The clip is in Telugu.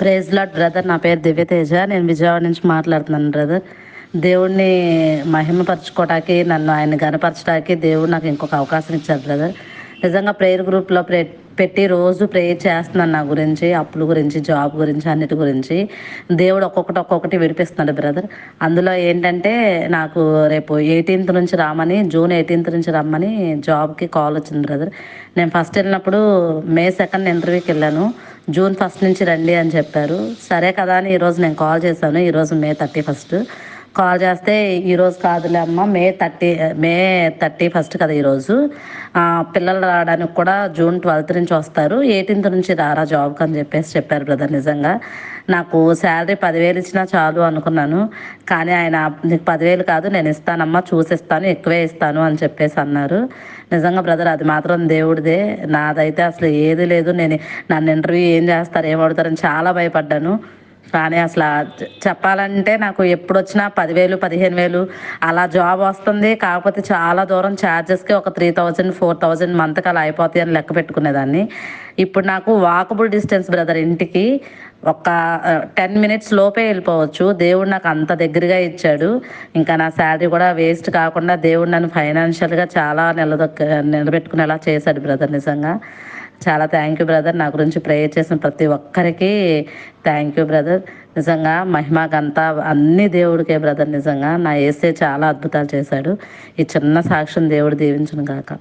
ప్రేజ్ లాడ్ బ్రదర్ నా పేరు దివ్యతేజ నేను విజయవాడ నుంచి మాట్లాడుతున్నాను బ్రదర్ దేవుణ్ణి మహిమపరచుకోవటానికి నన్ను ఆయన గనపరచడానికి దేవుడు నాకు ఇంకొక అవకాశం ఇచ్చారు బ్రదర్ నిజంగా ప్రేయర్ గ్రూప్లో ప్రే పెట్టి రోజు ప్రేయర్ చేస్తున్నాను నా గురించి అప్పుల గురించి జాబ్ గురించి అన్నిటి గురించి. దేవుడు ఒక్కొక్కటి ఒక్కొక్కటి విడిపిస్తున్నాడు బ్రదర్ అందులో ఏంటంటే నాకు రేపు ఎయిటీన్త్ నుంచి రామని జూన్ ఎయిటీన్త్ నుంచి రమ్మని జాబ్కి కాల్ వచ్చింది బ్రదర్ నేను ఫస్ట్ వెళ్ళినప్పుడు మే సెకండ్ ఇంటర్వ్యూకి వెళ్ళాను. జూన్ ఫస్ట్ నుంచి రండి అని చెప్పారు. సరే కదా అని ఈరోజు నేను కాల్ చేశాను. ఈరోజు మే థర్టీ ఫస్ట్. కాల్ చేస్తే ఈరోజు కాదులే అమ్మ May thirty May thirty first కదా ఈరోజు పిల్లలు రావడానికి కూడా జూన్ ట్వెల్త్ నుంచి వస్తారు. ఎయిటీన్త్ నుంచి రారా జాబ్కి అని చెప్పేసి చెప్పారు బ్రదర్ నిజంగా. నాకు శాలరీ పదివేలు ఇచ్చినా చాలు అనుకున్నాను. కానీ ఆయన నీకు పదివేలు కాదు నేను ఇస్తానమ్మా చూసిస్తాను ఎక్కువే ఇస్తాను అని చెప్పేసి అన్నారు. నిజంగా బ్రదర్ అది మాత్రం దేవుడిదే. నాదైతే అసలు ఏది లేదు. నేను నన్ను ఇంటర్వ్యూ ఏం చేస్తారు ఏమవుతారని చాలా భయపడ్డాను. కానీ అసలు చెప్పాలంటే నాకు ఎప్పుడు వచ్చినా పదివేలు పదిహేను వేలు అలా జాబ్ వస్తుంది. కాకపోతే చాలా దూరం ఛార్జెస్కి ఒక త్రీ థౌజండ్ ఫోర్ థౌజండ్ మంత్కి అలా అయిపోతాయి అని లెక్క పెట్టుకునేదాన్ని. ఇప్పుడు నాకు వాకబుల్ డిస్టెన్స్ బ్రదర్ ఇంటికి. ఒక టెన్ మినిట్స్ లోపే వెళ్ళిపోవచ్చు. దేవుడు నాకు అంత దగ్గరగా ఇచ్చాడు. ఇంకా నా శాలరీ కూడా వేస్ట్ కాకుండా దేవుడు నన్ను ఫైనాన్షియల్గా చాలా నిలదొక్క నిలబెట్టుకునేలా చేశాడు బ్రదర్ నిజంగా. చాలా థ్యాంక్ యూ బ్రదర్. నా గురించి ప్రేయర్ చేసిన ప్రతి ఒక్కరికి థ్యాంక్ యూ బ్రదర్. నిజంగా మహిమ అన్ని దేవుడికే బ్రదర్ నిజంగా. నా ఏసే చాలా అద్భుతాలు చేశాడు. ఈ చిన్న సాక్ష్యం దేవుడు దీవించును గాక.